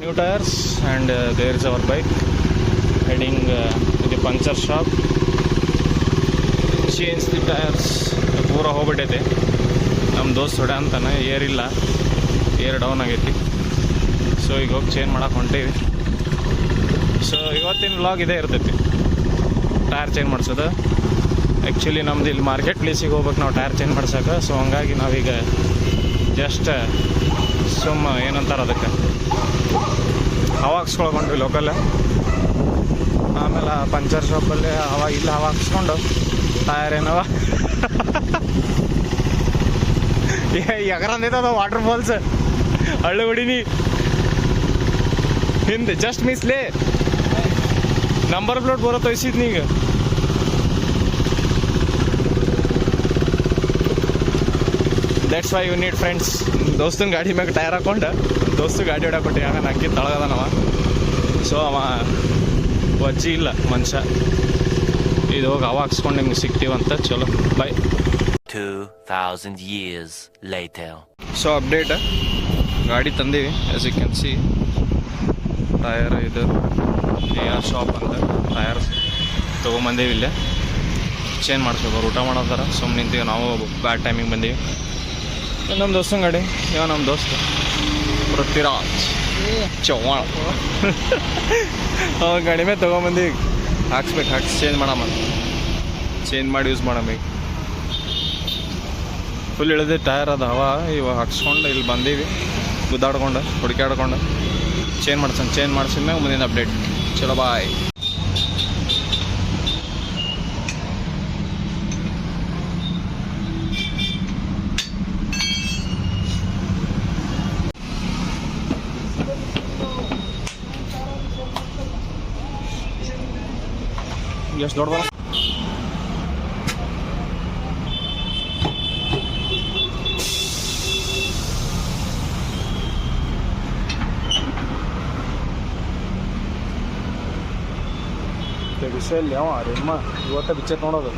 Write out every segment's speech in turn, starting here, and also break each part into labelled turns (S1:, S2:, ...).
S1: new tyres and there is our bike heading ಇದು puncture shop change the tyres ಪೂರ ಹೋಗ್ಬಿಟ್ಟೈತೆ. ನಮ್ಮ ದೋಸ್ತ್ ಹೊಡೆ ಅಂತಾನೆ ಏರಿಲ್ಲ ಏರ್ ಡೌನ್ ಆಗೈತಿ. ಸೊ ಈಗ ಹೋಗಿ ಚೇಂಜ್ ಮಾಡೋಕೆ ಹೊಂಟೀವಿ. ಸೊ ಇವತ್ತಿನ ವ್ಲಾಗ್ ಇದೇ ಇರ್ತೈತಿ. ಟೈರ್ ಚೇಂಜ್ ಮಾಡಿಸೋದು. ಆ್ಯಕ್ಚುಲಿ ನಮ್ದು ಇಲ್ಲಿ ಮಾರ್ಕೆಟ್ ಪ್ಲೇಸಿಗೆ ಹೋಗ್ಬೇಕು, ನಾವು ಟೈರ್ ಚೇಂಜ್ ಮಾಡ್ಸೋಕೆ. ಸೊ ಹಂಗಾಗಿ ನಾವೀಗ ಜಸ್ಟ್ ಸುಮ್ಮ ಏನಂತಾರೆ ಅದಕ್ಕೆ? ಹವಾಕ್ಸ್ಕೊಳ್ಕೊಂಡ್ವಿ ಲೋಕಲ್ ಆಮೇಲೆ ಪಂಚರ್ ಶಾಪಲ್ಲಿ ಹವಾ, ಇಲ್ಲಿ ಹವಾ ಹಾಕ್ಸ್ಕೊಂಡು ಟಯರ್ ಏನವ? ಎಗರಂದೈತದ ವಾಟರ್ ಫಾಲ್ಸ್ ಹಳ್ಳಿ ಹೊಡಿನಿ. ಹಿಂದೆ ಜಸ್ಟ್ ಮಿಸ್ಲೇ ನಂಬರ್ ಪ್ಲೇಟ್ ಬರೋ ತೋರಿಸಿದ್ನಿ ಈಗ that's why you need friends ದೋಸ್ತನ ಗಾಡಿ ಮ್ಯಾಗ ಟೈರ್ ಹಾಕೊಂಡು ದೋಸ್ತು ಗಾಡಿ ಹೊಡಕೊಟ್ಟು ಯಾಕೆ ಅಕ್ಕಿ ತಳಗದನವ ಸೊ ಅವ. ವಜ್ಜಿ ಇಲ್ಲ ಮನುಷ್ಯ. ಇದು ಹೋಗಿ ಅವ ಹಾಕ್ಸ್ಕೊಂಡು ನಿಮ್ಗೆ ಸಿಗ್ತೀವಂತ ಚಲೋ. Bye
S2: 2,000 years later.
S1: So update ಗಾಡಿ ತಂದೀವಿ as you can see tyre ಇದು ಆರ್ ಶಾಪ್ ಅಂತ ಟಯರ್ ತೊಗೊಂಬಂದೀವಿ ಇಲ್ಲೇ. ಚೇಂಜ್ ಮಾಡಿಸ್ಬೇಕು ಅವ್ರು ಊಟ ಮಾಡೋದಾರ ಸುಮ್ಮನೆ ನಿಂತೀವಿ ನಾವು ಬ್ಯಾಡ್ ಟೈಮಿಗೆ ಬಂದೀವಿ. ನಮ್ಮ ದೋಸ್ತನ ಗಾಡಿ. ಇವ ನಮ್ಮ ದೋಸ್ತ. ಪೃಥ್ವಿರಾಜ್. ಚವ್ಹಾಣ ಅವ ಗಾಡಿ ಮೇಲೆ ಈಗ ಹಾಕ್ಸ್ಬೇಕು. ಹಾಕ್ಸಿ ಚೇಂಜ್ ಮಾಡಮ್ಮ. ಚೇಂಜ್ ಮಾಡಿ ಯೂಸ್ ಮಾಡಮ್ಮ ಈಗ. ಫುಲ್ ಇಳಿದೆ ಟೈರ್ ಅದಾವ ಇವಾಗ ಹಾಕ್ಸ್ಕೊಂಡು ಇಲ್ಲಿ ಬಂದೀವಿ. ಗುದ್ದಾಡ್ಕೊಂಡು ಹುಡುಕಾಡ್ಕೊಂಡು ಚೇಂಜ್ ಮಾಡ್ಸೋಣ ಚೇಂಜ್ ಮಾಡಿಸಿದ್ಮೇಲೆ ಮುಂದಿನ ಅಪ್ಡೇಟ್ ಚಲೋ ಬಾಯ್ ಎಷ್ಟು ದೊಡ್ಡದ ಬಿಸಿಲಲ್ಲಿ ಯಾವ ರೇಮ ಇವತ್ತ ಬಿಚ್ಚತ್ ನೋಡೋದು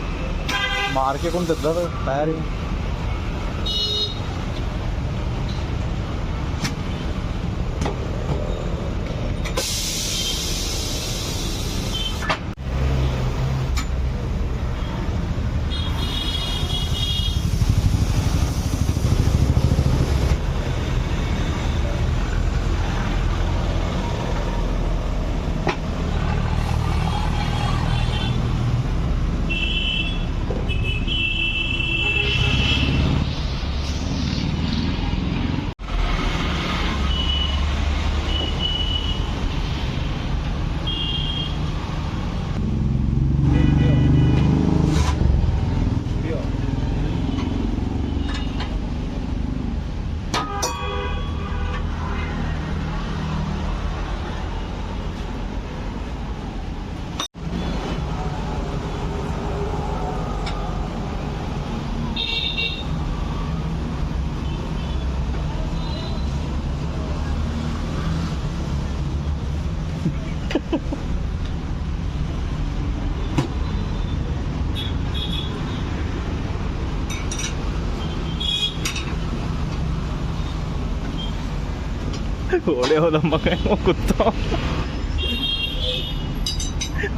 S1: ಮಾರ್ಕೆ ಕುಂತಿದ್ದದು ಟಯರ್ ಓಡೇ ಹೋದ ಮಗ ಕೂತ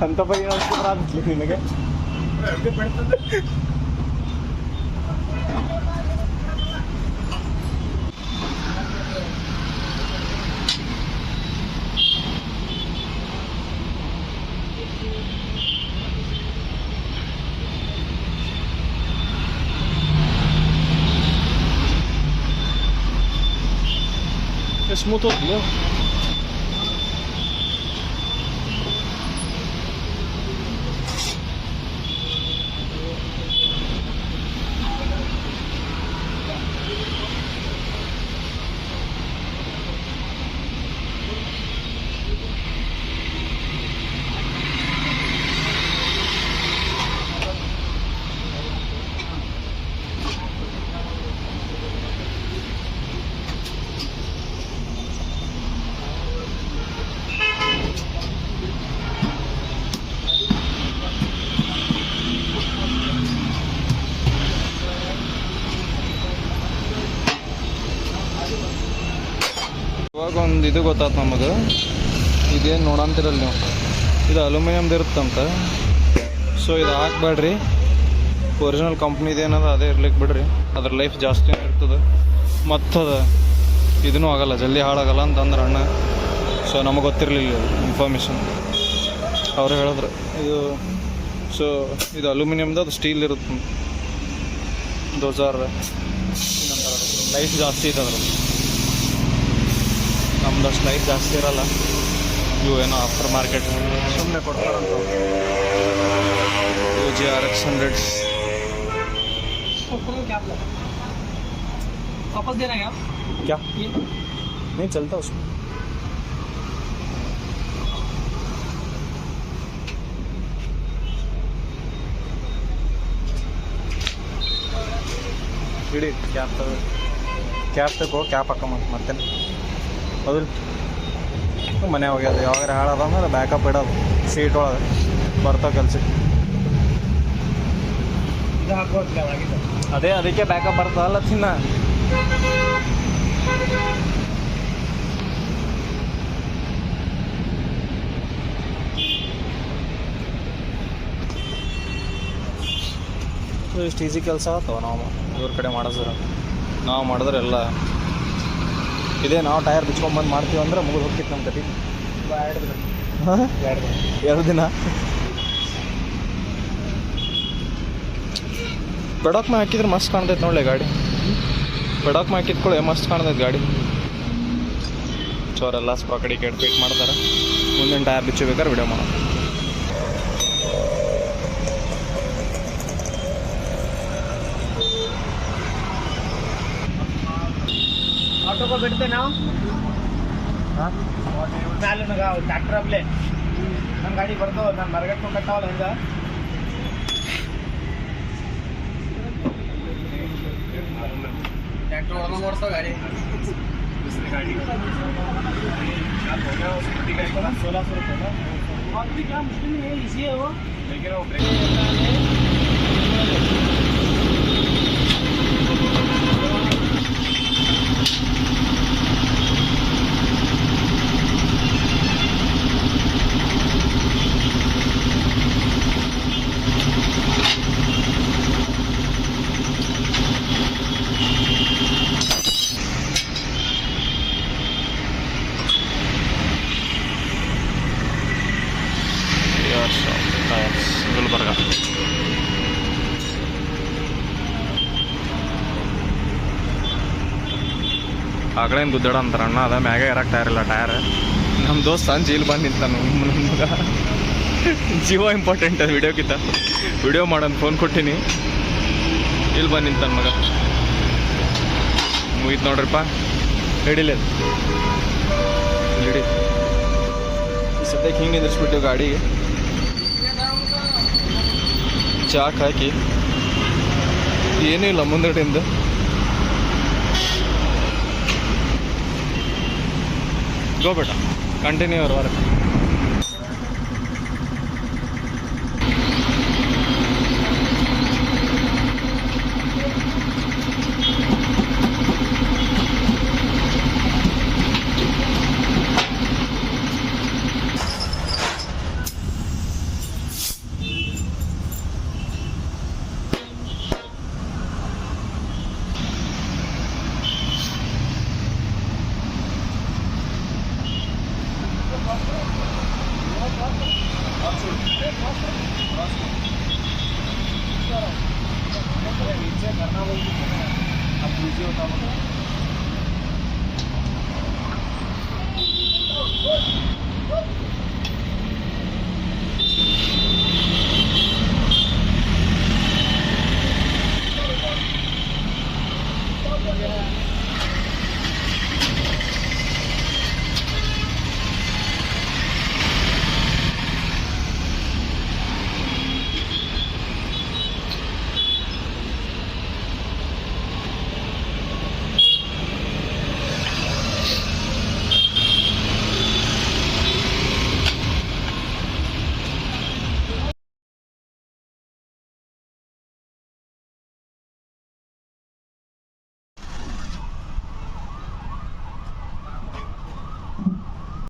S1: ಅಂತ ಪರಿ ಅನ್ಸ್ಲಿ ನಿನಗೆ. ಸ್ಮೂತ್ مطب ಒಂದು ಇದು ಗೊತ್ತಾಯ್ತು ನಮಗೆ. ಇದೇನು ನೋಡಂತಿರಲ್ಲ ನೀವು. ಇದು ಅಲ್ಯೂಮಿನಿಯಮ್ದು ಇರುತ್ತಂತ. ಸೊ ಇದು ಹಾಕ್ಬೇಡ್ರಿ. ಒರಿಜಿನಲ್ ಕಂಪ್ನಿದು ಏನದ ಅದೇ ಇರ್ಲಿಕ್ಕೆ ಬಿಡ್ರಿ. ಅದ್ರ ಲೈಫ್ ಜಾಸ್ತಿ ಇರ್ತದೆ. ಮತ್ತದ ಇದೂ ಆಗಲ್ಲ, ಜಲ್ದಿ ಹಾಳಾಗಲ್ಲ ಅಂತಂದ್ರೆ ಅಣ್ಣ. ಸೊ ನಮಗೆ ಗೊತ್ತಿರಲಿಲ್ಲ ಇನ್ಫಾರ್ಮೇಷನ್ ಅವ್ರು ಹೇಳಿದ್ರು, ಇದು ಸೊ ಇದು ಅಲ್ಯೂಮಿನಿಯಮ್ದು ಅದು ಸ್ಟೀಲ್ ಇರುತ್ತೆ ದೋಸಾರ ಲೈಫ್ ಜಾಸ್ತಿ ಇದೆ ಅದ್ರಲ್ಲಿ ನಮ್ದು ಅಷ್ಟು ಲೈಫ್ ಜಾಸ್ತಿ ಇರಲ್ಲ ಇವು ಏನೋ ಆಫ್ಟರ್ ಮಾರ್ಕೆಟ್ ಸುಮ್ಮನೆ ಕೊಡ್ತಾರಂತ U G R X hundreds
S3: वापस देना है आप
S1: क्या
S3: ये
S1: नहीं चलता उसमें ಇಡಿ ಕ್ಯಾಪ್ ತಗೋ ಕ್ಯಾಪ್ ತಗೋ ಕ್ಯಾಪ್ ಹಾಕೊಂಬಂತ ಮತ್ತೆ ಹೌದಿಲ್ಲ ಮನೆ ಹೋಗ್ಯದ ಯಾವಾಗ ಹಾಳದ ಅಂದ್ರೆ ಬ್ಯಾಕಪ್ ಇಡೋದು ಸೀಟ್ ಒಳಗೆ ಬರ್ತಾವ ಕೆಲ್ಸಕ್ಕೆ. ಅದೇ ಅದಕ್ಕೆ ಬ್ಯಾಕಪ್ ಬರ್ತದಲ್ಲ ಚಿನ್ನ. ಇಷ್ಟು ಈಸಿ ಕೆಲಸ ಆಗ್ತಾವ ನಾವು? ಇವ್ರ ಕಡೆ ಮಾಡಿದ್ರೆ ನಾವು ಮಾಡಿದ್ರೆ ಎಲ್ಲ ಇದೇ, ನಾವು ಟೈರ್ ಬಿಚ್ಕೊಂಬಂದು ಮಾಡ್ತೀವಿ ಅಂದ್ರೆ ಮುಗಿದು ಹೋಗ್ತಿತ್ತು ನಮ್ಮ ಕತಿ
S3: ಎರಡು ದಿನ
S1: ಹಾಂ?
S3: ಎರಡು ದಿನ.
S1: ಎರಡು ದಿನ ಪೆಡಾಕ್ ಮೇ ಹಾಕಿದ್ರೆ ಮಸ್ತ್ ಕಾಣ್ತೈತೆ ನೋಡಲೆ ಗಾಡಿ. ಪೆಡಾಕ್ ಮೇ ಹಾಕಿದ್ಕೊಳ್ಳೆ ಮಸ್ತ್ ಕಾಣ್ತೈತೆ ಗಾಡಿ. ಚೋರೆಲ್ಲ ಸ್ಪಾಕಡಿ ಕೆಡ್ ಫಿಟ್ ಮಾಡ್ತಾರೆ. ಮುಂದಿನ ಟೈರ್ ಬಿಚ್ಚಬೇಕಾದ್ರೆ ವಿಡಿಯೋ ಮಾಡೋಣ.
S3: ಆಟೋಗೆ ಬಿಡ್ತೆ ನಾವು
S1: ಹಾಂ
S3: ಮ್ಯಾಲೆ ನನಗೆ ಟ್ರ್ಯಾಕ್ಟರ್ ಅಪ್ಲೆ ನನ್ನ ಗಾಡಿ ಬರ್ತಾವ ನಾನು ಮರಗಟ್ಟು ಕಟ್ಟಾವಲ್ಲ ಹಿಂಗ ಟ್ರ್ಯಾಕ್ಟರ್ ಒಳಗೆ ಓಡಿಸ್ತಾವ ಗಾಡಿ ಗಾಡಿ सोलह सौ रुपये ना और भी क्या मुश्किल नहीं है इजी है वो लेकिन वो
S1: ಟೈರ್ಸ್ ಆ ಕಡೆ ಗುದ್ದಾಡ ಅಂತಾರ ಅಣ್ಣ ಅದ, ಮ್ಯಾಗ ಇರಕ್ಕೆ ಟೈರ್ ಇಲ್ಲ ಟೈರ್ ನಮ್ಮ ದೋಸ್ತ ಸಂಜೆ ಇಲ್ಲಿ ಬಂದು ಜೀವ ಇಂಪಾರ್ಟೆಂಟ್ ಅದು ವಿಡಿಯೋಕ್ಕಿಂತ ವಿಡಿಯೋ ಮಾಡೋಣ ಫೋನ್ ಕೊಟ್ಟಿನಿ. ಇಲ್ಲಿ ಬಂದು ನಿಂತಾನ ಮಗ. ಮುಗೀತು ನೋಡ್ರಿಪ್ಪ. ಹಿಡಿಲಿ ಹಿಡಿ ಸದ್ಯಕ್ಕೆ ಹಿಂಗೆ ನಿಂದಿರ್ಸ್ಬಿಟ್ಟು ಗಾಡಿಗೆ ಚಾಕ್ ಹಾಕಿ. ಏನೂ ಇಲ್ಲ ಮುಂದಡಿಂದ ಗೋ ಬೇಟ ಕಂಟಿನ್ಯೂ ಅವ್ರ
S3: करना बोल अब नीचे होता